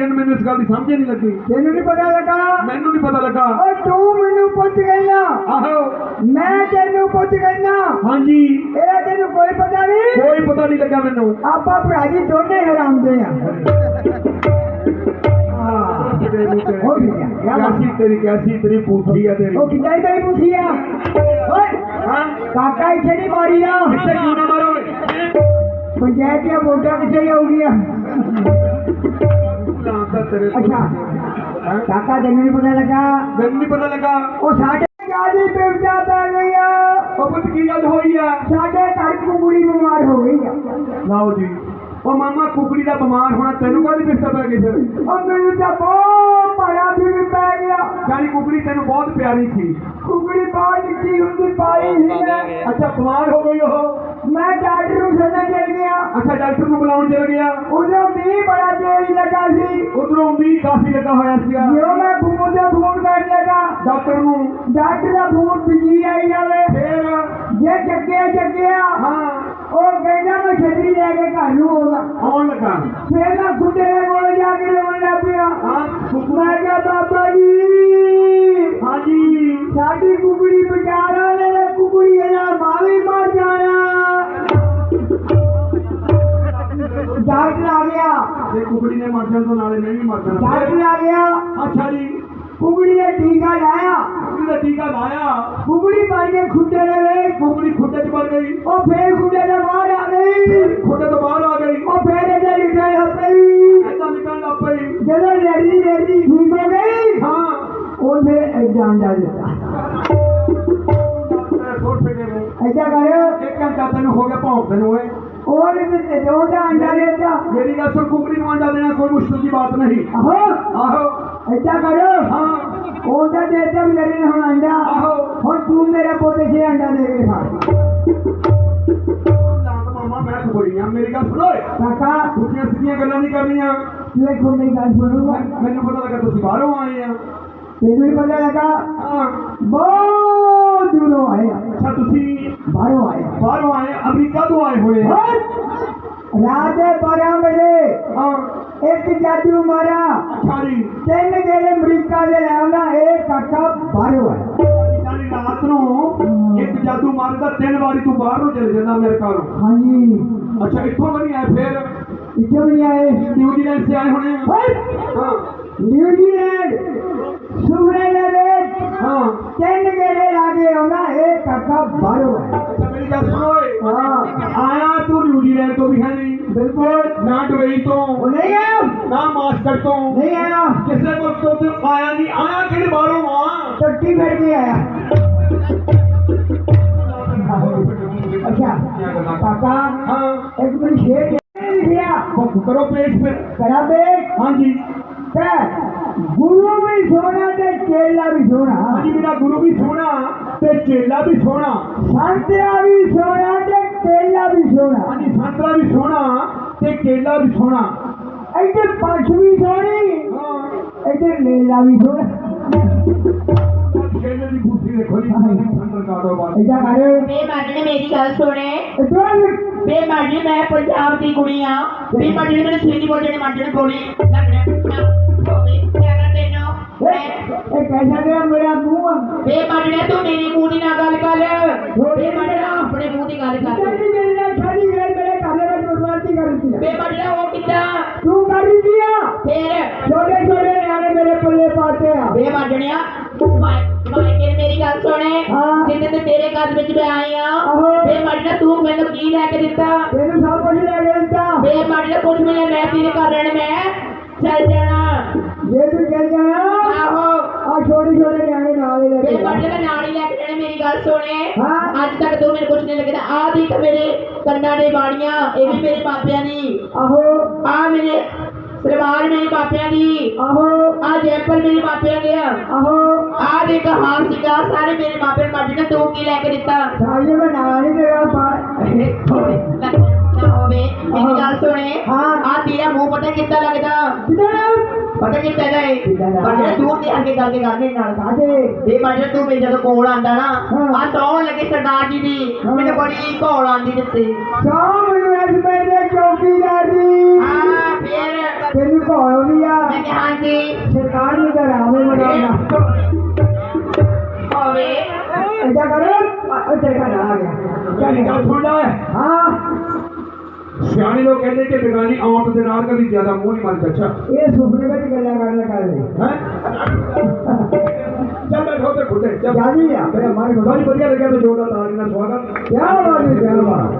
ਜਾਂਦੇ ਮੈਨੂੰ ਇਸ ਗੱਲ ਦੀ ਸਮਝ ਨਹੀਂ ਲੱਗੀ। ਤੈਨੂੰ ਨਹੀਂ ਪਤਾ ਲੱਗਾ? ਮੈਨੂੰ ਨਹੀਂ ਪਤਾ ਲੱਗਾ। ਓ ਤੂੰ ਮੈਨੂੰ ਪੁੱਛ ਗਈਆਂ ਆਹੋ। ਮੈਂ ਤੈਨੂੰ ਪੁੱਛ ਗਈਆਂ ਹਾਂਜੀ। ਇਹਦਾ ਤੈਨੂੰ ਕੋਈ ਪਤਾ ਨਹੀਂ? ਕੋਈ ਪਤਾ ਨਹੀਂ ਲੱਗਾ ਮੈਨੂੰ। ਆਪਾਂ ਭਰਾ ਜੀ ਦੋਨੇ ਹਰਾਮਦੇ ਆ। ਹੋ ਗਿਆ ਕਿਆ ਬਾਤ ਕੈਸੀ ਤੇਰੀ ਕੈਸੀ ਤੇਰੀ ਪੂਥੀ ਆ ਤੇਰੀ। ਉਹ ਕਿੱਦਾਂ ਤੇਰੀ ਪੁੱਛੀ ਆ? ਓਏ ਹਾਂ। ਕਾਕਾ ਇੱਥੇ ਨਹੀਂ ਮਾਰੀ ਆ ਕਿੱਥੇ ਕਿਉਂ ਨਾ ਮਾਰੋ ਪੰਚਾਇਤ ਦੀਆਂ ਵੋਟਾਂ ਕਿੱਥੇ ਤੇਰੇ ਅੱਛਾ। ਕਾਕਾ ਤੈਨੂੰ ਨਹੀਂ ਪਤਾ ਲੱਗਾ? ਮੈਨੂੰ ਨਹੀਂ ਪਤਾ ਲੱਗਾ। ਉਹ ਸਾਡੇ ਗਾਜੀ ਬਿਪਤਾ ਪੈ ਗਈ ਆ। ਉਹ ਪੁੱਤ ਕੀ ਗੱਲ ਹੋਈ ਆ? ਸਾਡੇ ਘਰ ਕੁੜੀ ਬਿਮਾਰ ਹੋ ਗਈ ਆ। ਲਓ ਜੀ। ਉਹ ਮਾਮਾ ਕੁਕੜੀ ਦਾ ਬਿਮਾਰ ਹੋਣਾ ਤੈਨੂੰ ਕਾਹਦੀ ਬਿਸਤਾ ਪੈ ਗਈ ਫਿਰ? ਉਹ ਮੈਨੂੰ ਤਾਂ ਬਹੁਤ ਭਾਇਆ ਵੀ ਪੈ ਗਿਆ। ਯਾਨੀ ਕੁਕੜੀ ਤੈਨੂੰ ਬਹੁਤ ਪਿਆਰੀ ਸੀ। ਕੁੜੀ ਬਾਹਰ ਨਿੱਕੀ ਹੁੰਦੀ ਪਾਈ ਸੀ ਮੈਂ ਅੱਛਾ ਬਿਮਾਰ ਹੋ ਗਈ ਉਹ? ਮੈਂ ਡਾਕਟਰ ਨੂੰ ਸੱਦਣ ਅੱਛਾ ਡਾਕਟਰ ਨੂੰ ਬੁਲਾਉਣ ਚਲ ਗਿਆ। ਉਦੋਂ ਵੀ ਬੜਾ ਤੇਜ਼ ਲੱਗਾ ਸੀ। ਉਧਰੋਂ ਵੀ ਕਾਫੀ ਲੱਗਾ ਹੋਇਆ ਸੀਗਾ। ਜਦੋਂ ਮੈਂ ਫੋਨ ਤੇ ਫੋਨ ਕਰਨ ਲੱਗਾ ਡਾਕਟਰ ਨੂੰ ਡਾਕਟਰ ਦਾ ਫੋਨ ਬਿਜ਼ੀ ਆਈ ਜਾਵੇ। ਫੇਰ? ਜੇ ਚੱਕਿਆ ਚੱਕਿਆ ਹਾਂ। ਉਹ ਕਹਿੰਦਾ ਮੈਂ ਛਤਰੀ ਲੈ ਕੇ ਘਰ ਨੂੰ ਆਉਂਦਾ। ਆਉਣ ਲੱਗਾ। ਫੇਰ ਮੈਂ ਦੇ ਕੋਲ ਜਾ ਕੇ ਰੋਣ ਲੱਗ ਪਿਆ। ਹਾਂ। ਮੈਂ ਕਿਹਾ ਬਾਬਾ ਜੀ ਹਾਂਜੀ। ਸਾਡੀ ਕੁਕੜੀ ਬਚਾਰਾ ਲੈ ਕੁਕੜੀ ਇਹਦਾ ਮਾਵੀ ਮਰ ਜਾਣਾ। ਡਾਕਟਰ ਆ ਗਿਆ। ਜੇ ਕੁਕੜੀ ਨੇ ਮਰ ਜਾਣ ਤੋਂ ਨਾਲੇ ਮੈਂ ਵੀ ਮਰ ਜਾਣਾ। ਡਾਕਟਰ ਆ ਗਿਆ। ਅੱਛਾ ਜੀ। ਕੁਕੜੀ ਨੇ ਟੀਕਾ ਲਾਇਆ। ਕੁਕੜੀ ਦਾ ਟੀਕਾ ਲਾਇਆ। ਕੁਕੜੀ ਬਣ ਕੇ ਖੁੱਡੇ ਦੇ ਵਿੱਚ। ਕੁਕੜੀ ਖੁੱਡੇ 'ਚ ਵੜ ਗਈ। ਉਹ ਫੇਰ ਖੁੱਡੇ ਦੇ ਬਾਹਰ ਆ ਗਈ। ਖੁੱਡੇ ਤੋਂ ਬਾਹਰ ਆ ਗਈ। ਉਹ ਫੇਰ ਇਹਦੇ ਲਿਖਾਈ ਹੋ ਪਈ। ਏਦਾਂ ਨਿਕਲਣ ਲੱਗ ਪਈ। ਜਦੋਂ ਲੜਦੀ ਲੜਦੀ ਠੀਕ ਹੋ ਗਈ ਹਾਂ। ਉਹਨੇ ਅੰਡਾ ਦਿੱਤਾ। ਐਡਾ ਕਰ। ਇੱਕ ਘੰਟਾ ਤੈਨੂੰ ਹੋ ਗਿਆ ਭੌਂਕਦੇ ਨੂੰ ਓਏ और जोड़ा अंडा देता मेरी बात सुन कुकरी को अंडा देना कोई मुश्किल की बात नहीं। आहो। आहो। ऐसा करो। हाँ। ओंडा देते मेरे ने हम अंडा। आहो। और तू मेरे पोते से अंडा दे के खा। हाँ, मेरी गल सुनो। काका। कुछ सीधियाँ गल्लां नहीं करनियाँ। मैं कोई नहीं गल सुनूँगा। मैंने पता लगा तुम बाहरों आए हैं। तेरे पता लगा। हाँ। बहुत दूरों आए हैं। ਅੱਛਾ ਤੁਸੀਂ ਬਾਹਰੋਂ ਆਇਆ ਬਾਹਰੋਂ ਆਏ ਅਮਰੀਕਾ ਤੋਂ ਆਏ ਹੋਏ। ਰਾਤ ਦੇ 12 ਵਜੇ। ਹਾਂ। ਇੱਕ ਜਾਦੂ ਮਾਰਾ ਜੀ। ਤਿੰਨ ਗੇੜੇ ਅਮਰੀਕਾ ਦੇ ਲੈਣਾ ਇਹ ਕਾਕਾ ਬਾਹਰੋਂ ਆਇਆ। ਯਾਨੀ ਰਾਤ ਨੂੰ ਇੱਕ ਜਾਦੂ ਮਾਰਦਾ ਤਿੰਨ ਵਾਰੀ ਤੂੰ ਬਾਹਰ ਨੂੰ ਚਲੇ ਜਾਂਦਾ ਅਮਰੀਕਾ ਨੂੰ। ਹਾਂਜੀ। ਅੱਛਾ ਇੱਥੋਂ ਨਹੀਂ ਆਏ ਫਿਰ? ਇੱਥੇ ਨਹੀਂ ਆਏ। ਨਿਊਜ਼ੀਲੈਂਡ ਸੇ ਆਏ ਹੋਣੇ! ਹਾਂ। ਨਿਊਜ਼ੀਲੈਂਡ। हाँ, अच्छा, हाँ। आया तो रहे तो भी है नहीं? बिल्कुल। ना तो। दुबई तो नहीं है ना मास्टर तो। नहीं है ना किसने कुछ तो, तो आया नहीं? आया कि बारो वहाँ? टट्टी भर के आया। अच्छा पापा हाँ। एक मिनट शेर तो करो पेज पे करा पेज हाँ जी। क्या ਬਾਹਰੋਂ ਆ ਟੱਟੀ ਫਿਰ ਕੇ ਆਇਆ ਅੱਛਾ ਕਾਕਾ ਹਾਂ ਇੱਕ ਮਿੰਟ ਸ਼ੇਰ ਲਿਖਿਆ ਬਸ ਕਰੋ ਪੇਸ਼ ਫਿਰ ਕਰਾ ਬੇ ਹਾਂਜੀ ਤੇ ਗੁਰੂ ਵੀ ਸੋਹਣਾ ਤੇ ਚੇਲਾ ਵੀ ਸੋਹਣਾ ਹਾਂਜੀ ਮੇਰਾ ਗੁਰੂ ਵੀ ਸੋਹਣਾ ਤੇ ਚੇਲਾ ਵੀ ਸੋਹਣਾ ਸੰਤਿਆ ਵੀ ਸੋਹਣਾ ਤੇ ਚੇਲਾ ਵੀ ਸੋਹਣਾ ਹਾਂਜੀ ਸੰਤਰਾ ਵੀ ਸੋਹਣਾ ਤੇ ਕੇਲਾ ਵੀ ਸੋਹਣਾ ਇੱਧਰ ਪੱਛ ਵੀ ਸੋਹਣੀ ਹਾਂ ਇੱਧਰ ਲੀਲਾ ਵੀ ਸੋਹਣਾ ਕੇਲੇ ਦੀ ਬੂਟੀ ਦੇਖੋ ਜੀ ਸੰਤਰ ਕਾਟੋ ਬਾਅਦ ਇੱਧਰ ਕਰ ਬੇ ਮਾਡਨੇ ਮੇਰੀ ਗੱਲ ਸੁਣੇ ਇੱਧਰ ਬੇ ਮਾਡਨੇ ਮੈਂ ਪੰਜਾਬ ਦੀ ਕੁੜੀ ਆ ਬੇ ਮਾਡਨੇ ਮੈਨੂੰ ਛੇਤੀ ਬੋਲਣੇ ਮਾਡਨੇ ਗੋਲੀ ਲੱਗਣਾ ਹੋਵੇ એ પૈસા દે મેરા મુંહ બે મડને તું મેરી મુંહ ની ના ગાલ કર બે મડના આપણે મુંહ ની ગાલ કર જલ્દી મેરી ખાલી ગઈ મેરે કાલે મે ગુરવાતી કરી દી બે મડના ઓ કિતા તું કરી દિયા ફેર છોડે છોડે આને મેરે પલ્લે પાતે બે મડણિયા તું ભાઈ मेरी गल सुने जिन्ने ते मेरे घर विच मैं आई हाँ बे मड़ना तू मेनू की लेके दित्ता तेनू सब कुछ लेके दित्ता बे मड़ना कुछ मिले मैं तेरे घर रहने मैं चल जाना ये तू चल जाना ਛੋਟੇ ਨਿਆਣੇ ਨਾਲ ਹੀ ਲੈ ਮੇਰੇ ਕੇ। ਬੱਡੇ ਮੈਂ ਨਾਲ ਹੀ ਲੈ ਕੇ ਜਾਣੇ ਮੇਰੀ ਗੱਲ ਸੁਣੇ ਹਾਂ। ਅੱਜ ਤੱਕ ਤੂੰ ਮੈਨੂੰ ਕੁਝ ਨਹੀਂ ਲੱਗਦਾ ਆ ਦੇਖ ਮੇਰੇ ਕੰਨਾਂ ਦੇ ਬਾਣੀਆਂ ਇਹ ਵੀ ਮੇਰੇ ਪਾਪਿਆਂ ਦੀ। ਆਹੋ। ਆ ਮੇਰੇ ਸਲਵਾਰ ਮੇਰੇ ਪਾਪਿਆਂ ਦੀ। ਆਹੋ। ਆ ਜੈਪਰ ਮੇਰੇ ਪਾਪਿਆਂ ਦੇ ਆ। ਆਹੋ। ਆ ਦੇਖ ਹਾਰ ਸੀਗਾ ਸਾਰੇ ਮੇਰੇ ਮਾਪੇ ਨੇ ਤੂੰ ਕੀ ਲੈ ਕੇ ਦਿੱਤਾ? ਸਾਈਏ ਮੈਂ ਨਾਲ ਹੀ लगता हमें इनकी बात सुने। हाँ। तेरा मुँह पता कितना लगता? पता कितना है? बढ़िया तू ने आगे गाके गाके नाल दे ये बढ़िया तू मेरे तो कोल आंदा ना। हाँ। हाँ, आ सौण लगे सरदार जी दी। मैंने बड़ी कोल आंदी दित्ती शाम में मेरे चौकीदार जी हाँ फिर? तेरी कोल होनी आ। मैं हाँ जी सरकार ने करा हमें मनाना होवे ऐसा करो। अच्छा खाना आ गया। क्या निकाल छोड़ना है हाँ। ਸਿਆਣੇ ਲੋਕ ਕਹਿੰਦੇ ਕਿ ਬੇਗਾਨੀ ਔਰਤ ਦੇ ਨਾਲ ਕਦੀ ਜ਼ਿਆਦਾ ਮੂੰਹ ਨਹੀਂ ਮਾਰਦਾ ਅੱਛਾ ਇਹ ਸੁਪਨੇ ਵਿੱਚ ਗੱਲਾਂ ਕਰਨ ਲੱਗਾ ਹੈ ਚੱਲ ਬੈਠੋ ਤੇ ਖੁੱਲੇ ਚੱਲ ਜਾਨੀ ਆ ਮੇਰੇ ਮਾਰੇ ਬੜੀ ਵਧੀਆ ਲੱਗਿਆ ਤੇ ਜੋੜਾ ਤਾਲੀ ਨਾਲ ਸਵਾਗਤ ਕਿਆ ਬਾਤ ਹੈ ਕਿਆ ਬਾਤ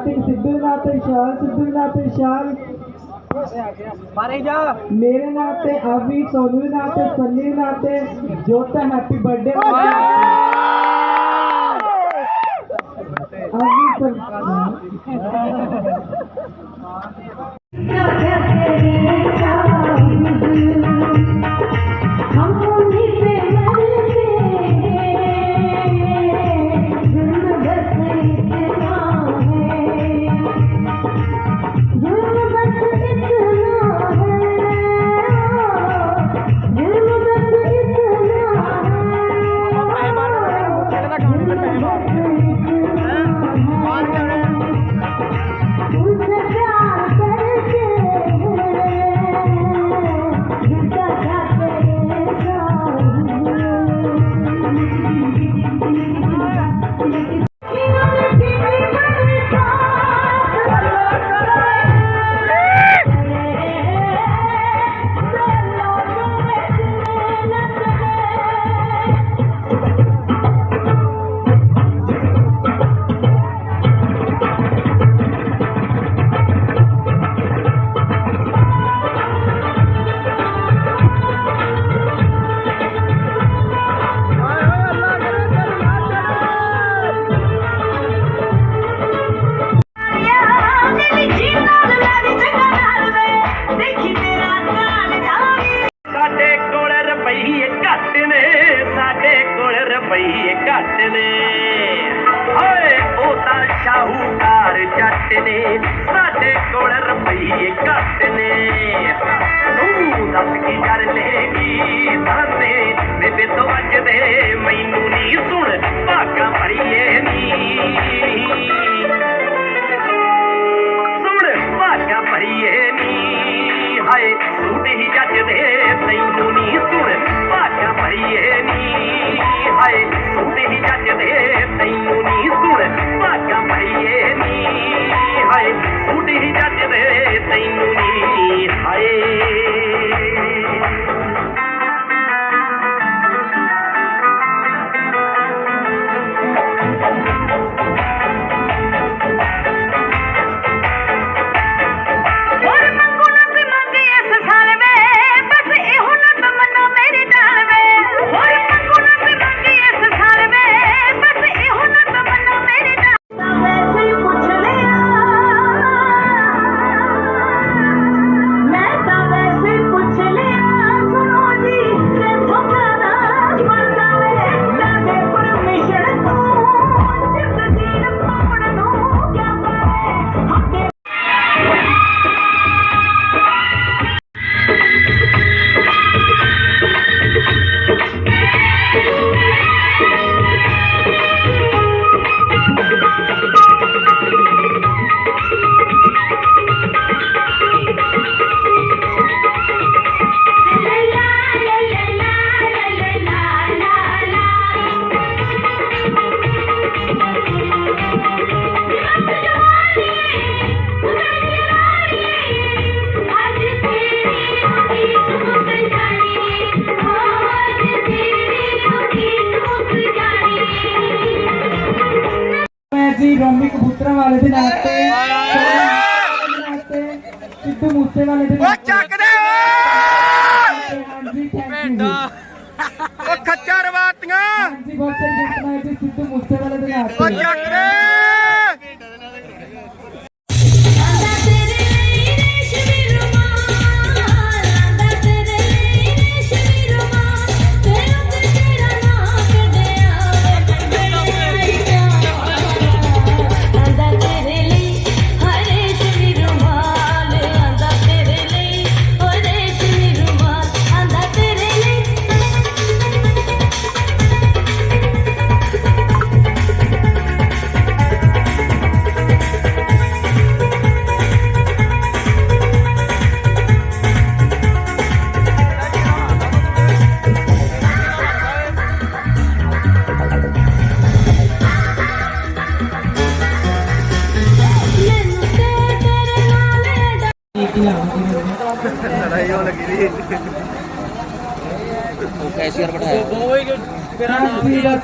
कार्तिक सिद्धू नाते शाल सिद्धू नाते शाल मेरे नाते अभी सोनू नाते सन्नी नाते जोता हैप्पी बर्थडे तो- हम ਵਾਲੇ ਦੇ ਨਾਂ ਤੇ। ਸਿੱਧੂ ਮੂਸੇ ਵਾਲੇ ਦੇ ਨਾਂ ਚੱਕ ਦੇ। ਹਾਂਜੀ ਥੈਂਕ ਯੂ ਉਹ ਖੱਚਾ ਰਵਾਤੀਆਂ। ਹਾਂਜੀ ਬਹੁਤ ਚੰਗੀ ਤਰ੍ਹਾਂ ਜੀ ਸਿੱਧੂ ਮੂਸੇ ਵਾਲੇ ਦੇ ਨਾਂ ਤੇ। ਚੱਕ ਦੇ।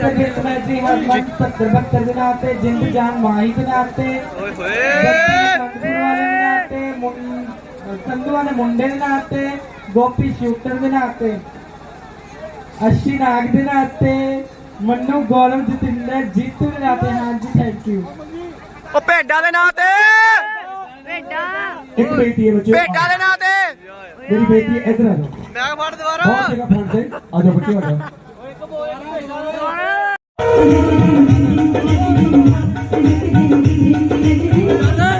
ਰਾਸ਼ਟਰੀ ਡਾਕਟਰ ਜਿੰਦ ਮੈਜੀ ਹਰਮਨ 70 72 ਦੇ ਨਾਂ ਤੇ ਜਿੰਦ ਜਾਨ ਮਾਹੀ ਦੇ ਨਾਂ ਤੇ। ਓਏ ਹੋਏ। ਵਾਲੇ ਦੇ ਨਾਂ ਤੇ ਮੁੰ- ਸੰਧੂ ਵਾਲੇ ਮੁੰਡੇ ਦੇ ਨਾਂ ਤੇ ਗੋਪੀ ਸ਼ੂਟਰ ਦੇ ਨਾਂ ਤੇ ਅਸ਼ੀ ਨਾਗ ਦੇ ਨਾਂ ਤੇ ਮੰਨੂ ਗੌਰਵ ਜਤਿੰਦਰ ਜੀਤੂ ਦੇ ਨਾਂ ਤੇ। ਹਾਂਜੀ ਥੈਂਕ ਯੂ ਉਹ ਭੇਡਾਂ ਦੇ ਨਾਂ ਤੇ। ਇੱਕ ਬੇਟੀ ਹੈ ਬੱਚੇ ਭੇਡਾਂ ਦੇ ਨਾਂ ਤੇ। ਮੇਰੀ ਬੇਟੀ ਹੈ, ਇੱਧਰ ਆ ਜਾਓ। ਮੈਂ ਫੜ ਦੁਬਾਰਾ। ਬਹੁਤ ਜਗ੍ਹਾ ਫੜ ਦੇ ਆ ਜਾਓ ਬੱਚੇ ਆ ਜਾਓ। দাদা